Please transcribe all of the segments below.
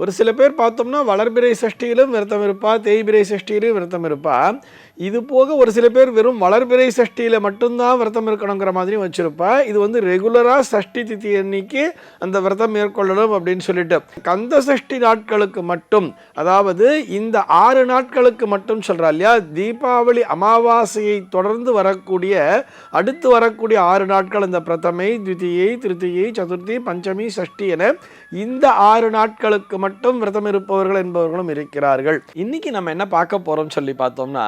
ஒரு சில பேர் பார்த்தோம்னா வளர்பிறை சஷ்டியிலும் விரதம் இருப்பா தேய்பிறை சஷ்டியிலும் விரதம் இருப்பா. இது போக ஒரு சில பேர் வெறும் வளர்பிறை சஷ்டியில் மட்டும்தான் விரதம் இருக்கணுங்கிற மாதிரி வச்சுருப்பா. இது வந்து ரெகுலராக சஷ்டி திதி அன்னைக்கு அந்த விரதம் மேற்கொள்ளணும் அப்படின்னு சொல்லிட்டு. கந்த சஷ்டி நாட்களுக்கு மட்டும் அதாவது இந்த ஆறு நாட்களுக்கு மட்டும் சொல்கிறா இல்லையா தீபாவளி அமாவாசையை தொடர்ந்து வரக்கூடிய அடுத்து வரக்கூடிய ஆறு நாட்கள் இந்த பிரதமை த்விதியை திருத்தியை சதுர்த்தி பஞ்சமி சஷ்டி என இந்த ஆறு நாட்களுக்கு மட்டும் விரதம் இருப்பவர்கள் என்பவர்களும் இருக்கிறார்கள். இன்னைக்கு நம்ம என்ன பார்க்க போகிறோம்னு சொல்லி பார்த்தோம்னா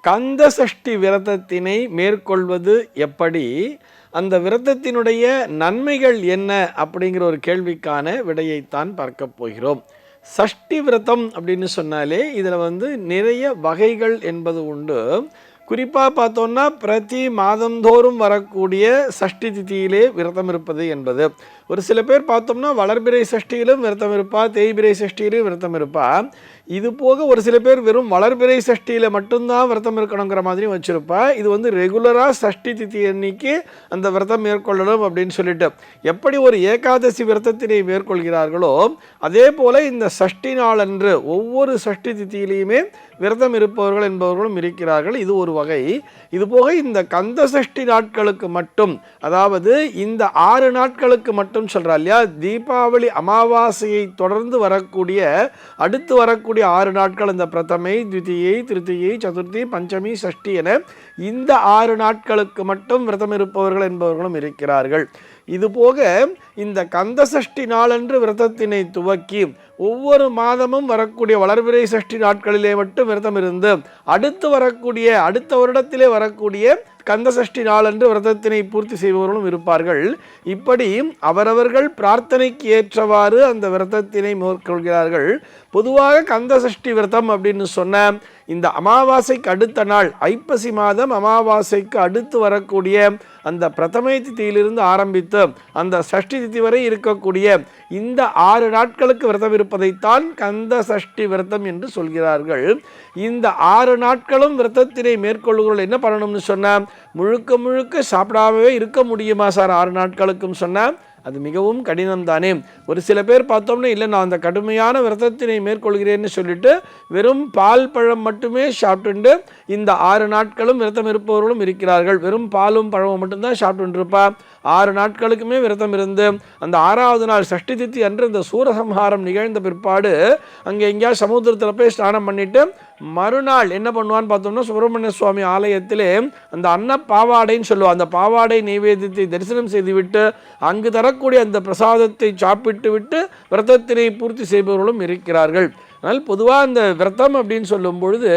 கந்த சஷ்டி விரதத்தினை மேற்கொள்வது எப்படி? அந்த விரதத்தினுடைய நன்மைகள் என்ன? அப்படிங்கிற ஒரு கேள்விக்கான விடையைத்தான் பார்க்க போகிறோம். சஷ்டி விரதம் அப்படின்னு சொன்னாலே இதில் வந்து நிறைய வகைகள் என்பது உண்டு. குறிப்பாக பார்த்தோன்னா பிரதி மாதந்தோறும் வரக்கூடிய சஷ்டி திதியிலே விரதம் இருப்பது என்பது. ஒரு சில பேர் பார்த்தோம்னா வளர்பிறை சஷ்டியிலும் விரதம் இருப்பா தேய்பிறை சஷ்டியிலும் விரதம் இருப்பா. இது போக ஒரு சில பேர் வெறும் வளர்பிறை சஷ்டியில் மட்டும்தான் விரதம் இருக்கணுங்கிற மாதிரி வச்சுருப்பா. இது வந்து ரெகுலராக சஷ்டி திதி அன்னைக்கு அந்த விரதம் மேற்கொள்ளணும் அப்படின்னு சொல்லிட்டு. எப்படி ஒரு ஏகாதசி விரதத்தினை மேற்கொள்கிறார்களோ அதே போல் இந்த சஷ்டி நாளன்று ஒவ்வொரு சஷ்டி திதியிலையுமே விரதம் இருப்பவர்கள் என்பவர்களும் இருக்கிறார்கள். இது ஒரு வகை. இது போக இந்த கந்த சஷ்டி நாட்களுக்கு மட்டும் அதாவது இந்த ஆறு நாட்களுக்கு மட்டும் சொல்கிறா இல்லையா தீபாவளி அமாவாசையை தொடர்ந்து வரக்கூடிய அடுத்து வரக்கூடிய ஆறு நாட்கள் இந்த பிரதமை த்விதியை திருத்தியை சதுர்த்தி பஞ்சமி சஷ்டி என இந்த ஆறு நாட்களுக்கு மட்டும் விரதம் இருப்பவர்கள் என்பவர்களும் இருக்கிறார்கள். இதுபோக இந்த கந்த சஷ்டி நாளன்று விரதத்தினை துவக்கி ஒவ்வொரு மாதமும் வரக்கூடிய வளர்பிறை சஷ்டி நாட்களிலே மட்டும் விரதம் இருந்து அடுத்து வரக்கூடிய அடுத்த வருடத்திலே வரக்கூடிய கந்த சஷ்டி நாளன்று விரதத்தினை பூர்த்தி செய்பவர்களும் இருப்பார்கள். இப்படி அவரவர்கள் பிரார்த்தனைக்கு ஏற்றவாறு அந்த விரதத்தினை மேற்கொள்கிறார்கள். பொதுவாக கந்த சஷ்டி விரதம் அப்படின்னு சொன்ன இந்த அமாவாசைக்கு அடுத்த நாள் ஐப்பசி மாதம் அமாவாசைக்கு அடுத்து வரக்கூடிய அந்த பிரதமை தித்தியிலிருந்து ஆரம்பித்து அந்த சஷ்டி திதி வரை இருக்கக்கூடிய இந்த ஆறு நாட்களுக்கு விரதம் இருப்பதைத்தான் கந்த சஷ்டி விரதம் என்று சொல்கிறார்கள். இந்த ஆறு நாட்களும் விரதத்தினை மேற்கொள்ளுகிறவர்கள் என்ன பண்ணணும்னு சொன்னால் முழுக்க முழுக்க சாப்பிடாமவே இருக்க முடியுமா சார்? ஆறு நாட்களுக்கும் சொன்னால் அது மிகவும் கடினம் தானே ஒரு சில பேர் பார்த்தோம்னா இல்லை நான் அந்த கடுமையான விரதத்தினை மேற்கொள்கிறேன்னு சொல்லிட்டு வெறும் பால் பழம் மட்டுமே சாப்பிட்டுண்டு இந்த ஆறு நாட்களும் விரதம் இருப்பவர்களும் இருக்கிறார்கள். வெறும் பாலும் பழமும் மட்டும்தான் சாப்பிட்டுருப்பா. ஆறு நாட்களுக்குமே விரதம் இருந்து அந்த ஆறாவது நாள் சஷ்டி தித்தி அன்று இந்த சூரசம்ஹாரம் நிகழ்ந்த பிற்பாடு அங்கே எங்கேயா சமுத்திரத்தில் போய் ஸ்நானம் பண்ணிவிட்டு மறுநாள் என்ன பண்ணுவான்னு பார்த்தோம்னா சுப்பிரமணிய சுவாமி ஆலயத்திலே அந்த அன்ன பாவாடைன்னு சொல்லுவோம் அந்த பாவாடை நைவேத்தியத்தை தரிசனம் செய்துவிட்டு அங்கு தரக்கூடிய அந்த பிரசாதத்தை சாப்பிட்டு விட்டு விரதத்தினை பூர்த்தி செய்பவர்களும் இருக்கிறார்கள். ஆனால் பொதுவாக அந்த விரதம் அப்படின்னு சொல்லும் பொழுது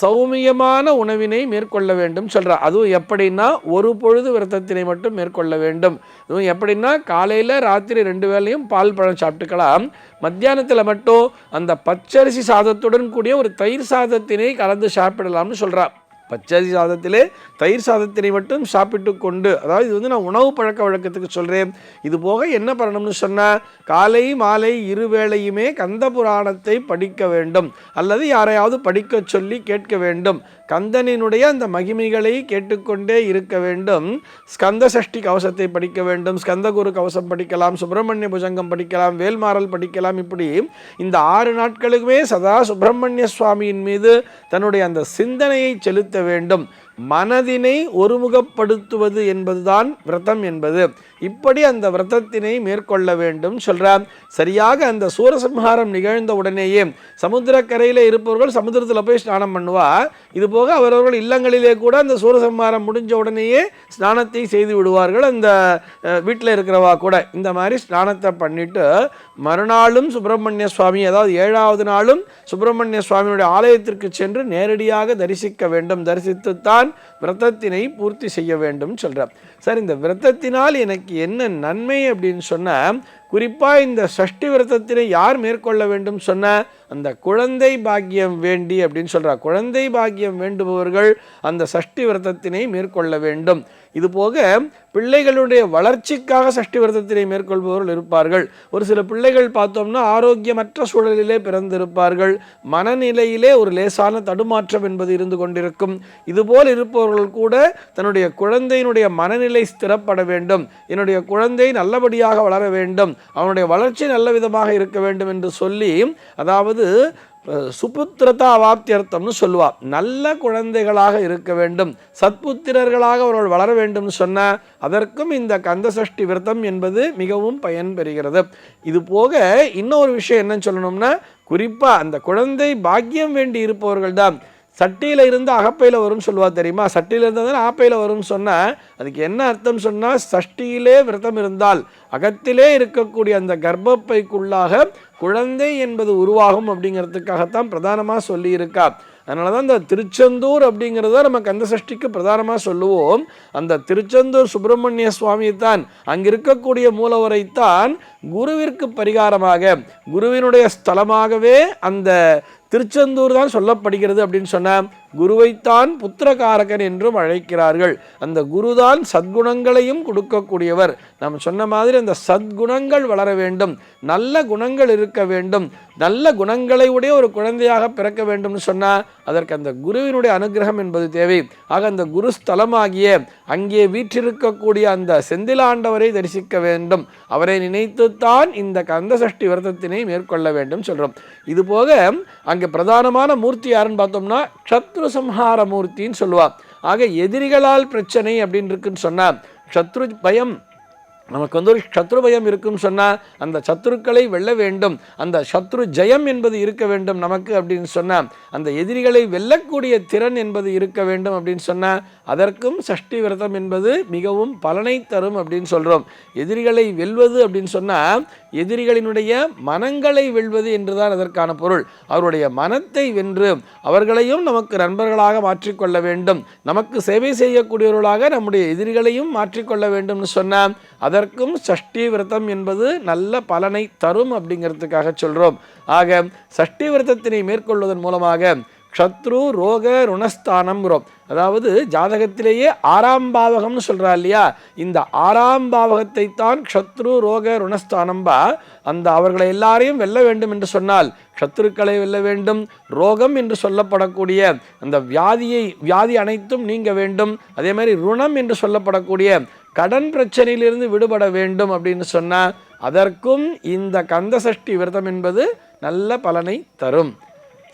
சௌமியமான உணவினை மேற்கொள்ள வேண்டும் சொல்கிறார் அதுவும் எப்படின்னா ஒரு பொழுது விரதத்தினை மட்டும் மேற்கொள்ள வேண்டும். அதுவும் எப்படின்னா காலையில் ராத்திரி ரெண்டு வேளையும் பால் பழம் சாப்பிட்டுக்கலாம். மத்தியானத்தில் மட்டும் அந்த பச்சரிசி சாதத்துடன் கூடிய ஒரு தயிர் சாதத்தினை கலந்து சாப்பிடலாம்னு சொல்கிறான் பச்சரிசி சாதத்திலே தயிர் சாதத்தினை மட்டும் சாப்பிட்டு கொண்டு அதாவது இது வந்து நான் உணவு பழக்க வழக்கத்துக்கு சொல்கிறேன் இது போக என்ன பண்ணணும்னு சொன்னால் காலை மாலை இருவேளையுமே கந்த புராணத்தை படிக்க வேண்டும். அல்லது யாரையாவது படிக்க சொல்லி கேட்க வேண்டும். கந்தனினுடைய அந்த மகிமைகளை கேட்டுக்கொண்டே இருக்க வேண்டும். ஸ்கந்த சஷ்டி கவசத்தை படிக்க வேண்டும். ஸ்கந்தகுரு கவசம் படிக்கலாம் சுப்பிரமணிய புஜங்கம் படிக்கலாம் வேல்மாறல் படிக்கலாம். இப்படி இந்த ஆறு நாட்களுக்குமே சதா சுப்பிரமணிய சுவாமியின் மீது தன்னுடைய அந்த சிந்தனையை செலுத்த வேண்டும். மனதினை ஒருமுகப்படுத்துவது என்பதுதான் விரதம் என்பது. இப்படி அந்த விரதத்தினை மேற்கொள்ள வேண்டும். சொல்கிறார் சரியாக அந்த சூரசம்ஹாரம் நிகழ்ந்த உடனேயே சமுத்திரக்கரையில் இருப்பவர்கள் சமுத்திரத்தில் போய் ஸ்நானம் பண்ணுவா. இது போக அவரவர்கள் இல்லங்களிலே கூட அந்த சூரசம்ஹாரம் முடிஞ்ச உடனேயே ஸ்நானத்தை செய்து விடுவார்கள். அந்த வீட்டில் இருக்கிறவா கூட. இந்த மாதிரி ஸ்நானத்தை பண்ணிட்டு மறுநாளும் சுப்பிரமணிய சுவாமி அதாவது ஏழாவது நாளும் சுப்பிரமணிய சுவாமியுடைய ஆலயத்திற்கு சென்று நேரடியாக தரிசிக்க வேண்டும். தரிசித்துத்தான் விரதத்தினை பூர்த்தி செய்ய வேண்டும். சொல்கிறார் சார் இந்த விரதத்தினால் எனக்கு என்ன நன்மை அப்படின்னு சொன்னால் குறிப்பாக இந்த சஷ்டி விரதத்தினை யார் மேற்கொள்ள வேண்டும் சொன்ன அந்த குழந்தை பாக்கியம் வேண்டி அப்படின்னு சொல்கிறார் குழந்தை பாக்கியம் வேண்டுபவர்கள் அந்த சஷ்டி விரதத்தினை மேற்கொள்ள வேண்டும். இது போக பிள்ளைகளுடைய வளர்ச்சிக்காக சஷ்டி விரதத்தினை மேற்கொள்பவர்கள் இருப்பார்கள். ஒரு சில பிள்ளைகள் பார்த்தோம்னா ஆரோக்கியமற்ற சூழலிலே பிறந்திருப்பார்கள். மனநிலையிலே ஒரு லேசான தடுமாற்றம் என்பது இருந்து கொண்டிருக்கும். இதுபோல் இருப்பவர்கள் கூட தன்னுடைய குழந்தையினுடைய மனநிலை ஸ்திரப்பட வேண்டும். என்னுடைய குழந்தை நல்லபடியாக வளர வேண்டும். அவனுடைய வளர்ச்சி நல்ல விதமாக இருக்க வேண்டும் என்று சொல்லி அதாவது சுபுத்திரதா அவாப்தியர்த்தம்னு சொல்லுவா. நல்ல குழந்தைகளாக இருக்க வேண்டும். சத்புத்திரர்களாக அவர்கள் வளர வேண்டும்னு சொன்ன அதற்கும் இந்த கந்தசஷ்டி விரதம் என்பது மிகவும் பயன் பெறுகிறது. இது போக இன்னொரு விஷயம் என்னன்னு சொல்லணும்னா குறிப்பாக அந்த குழந்தை பாக்கியம் வேண்டி இருப்பவர்கள் தான் சட்டியில் இருந்து அகப்பையில் வரும்னு சொல்லுவா தெரியுமா? சட்டியில் இருந்தால் தானே ஆப்பையில் வரும்னு சொன்னால் அதுக்கு என்ன அர்த்தம் சொன்னால் சஷ்டியிலே விரதம் இருந்தால் அகத்திலே இருக்கக்கூடிய அந்த கர்ப்பப்பைக்குள்ளாக குழந்தை என்பது உருவாகும் அப்படிங்கிறதுக்காகத்தான் பிரதானமாக சொல்லியிருக்கா. அதனால தான் இந்த திருச்செந்தூர் அப்படிங்கிறத நம்ம கந்தசஷ்டிக்கு பிரதானமாக சொல்லுவோம். அந்த திருச்செந்தூர் சுப்பிரமணிய சுவாமியை தான் அங்கே இருக்கக்கூடிய மூலவரைத்தான் குருவிற்கு பரிகாரமாக குருவினுடைய ஸ்தலமாகவே அந்த திருச்செந்தூர் தான் சொல்லப்படுகிறது அப்படின்னு சொன்னால் குருவைத்தான் புத்திரகாரகன் என்றும் அழைக்கிறார்கள். அந்த குருதான் சத்குணங்களையும் கொடுக்கக்கூடியவர். நாம் சொன்ன மாதிரி அந்த சத்குணங்கள் வளர வேண்டும். நல்ல குணங்கள் இருக்க வேண்டும். நல்ல குணங்களை உடைய ஒரு குழந்தையாக பிறக்க வேண்டும்னு சொன்னால் அதற்கு அந்த குருவினுடைய அனுகிரகம் என்பது தேவை. ஆக அந்த குரு ஸ்தலமாகிய அங்கே வீற்றிருக்கக்கூடிய அந்த செந்திலாண்டவரை தரிசிக்க வேண்டும். அவரை நினைத்துத்தான் இந்த கந்தசஷ்டி விரதத்தினை மேற்கொள்ள வேண்டும் சொல்கிறோம் இது போக அங்கே பிரதானமான மூர்த்தி யாருன்னு பார்த்தோம்னா சத்ரு சம்ஹார மூர்த்தின்னு சொல்லுவார் ஆக எதிரிகளால் பிரச்சனை அப்படின்னு இருக்குன்னு சொன்னால் சத்ரு பயம் நமக்கு வந்து ஒரு சத்ரு பயம் இருக்குன்னு சொன்னால் அந்த சத்ருக்களை வெல்ல வேண்டும். அந்த சத்ரு ஜெயம் என்பது இருக்க வேண்டும் நமக்கு அப்படின்னு சொன்னால் அந்த எதிரிகளை வெல்லக்கூடிய திறன் என்பது இருக்க வேண்டும் அப்படின்னு சொன்னால் அதற்கும் சஷ்டி விரதம் என்பது மிகவும் பலனை தரும் அப்படின்னு சொல்கிறோம் எதிரிகளை வெல்வது அப்படின்னு சொன்னால் எதிரிகளினுடைய மனங்களை வெல்வது என்றுதான் அதற்கான பொருள். அவருடைய மனத்தை வென்று அவர்களையும் நமக்கு நண்பர்களாக மாற்றிக்கொள்ள வேண்டும். நமக்கு சேவை செய்யக்கூடியவர்களாக நம்முடைய எதிரிகளையும் மாற்றிக்கொள்ள வேண்டும்னு சொன்னால் அதற்கும் சஷ்டி விரதம் என்பது நல்ல பலனை தரும் அப்படிங்கிறதுக்காக சொல்கிறோம் ஆக சஷ்டி விரதத்தினை மேற்கொள்வதன் மூலமாக க்ஷத்ரு ரோக ருணஸ்தானம்ங்கிறோம் அதாவது ஜாதகத்திலேயே ஆறாம் பாவகம்னு சொல்கிறா இல்லையா? இந்த ஆறாம் பாவகத்தை தான் க்ஷத்ரு ரோக ருணஸ்தானம்பா அந்த அவர்களை எல்லாரையும் வெல்ல வேண்டும் என்று சொன்னால் சத்துருக்களை வெல்ல வேண்டும் ரோகம் என்று சொல்லப்படக்கூடிய அந்த வியாதியை வியாதி அனைத்தும் நீங்க வேண்டும். அதே மாதிரி ருணம் என்று சொல்லப்படக்கூடிய கடன் பிரச்சனையிலிருந்து விடுபட வேண்டும் அப்படின்னு சொன்னால் அதற்கும் இந்த கந்தசஷ்டி விரதம் என்பது நல்ல பலனை தரும்.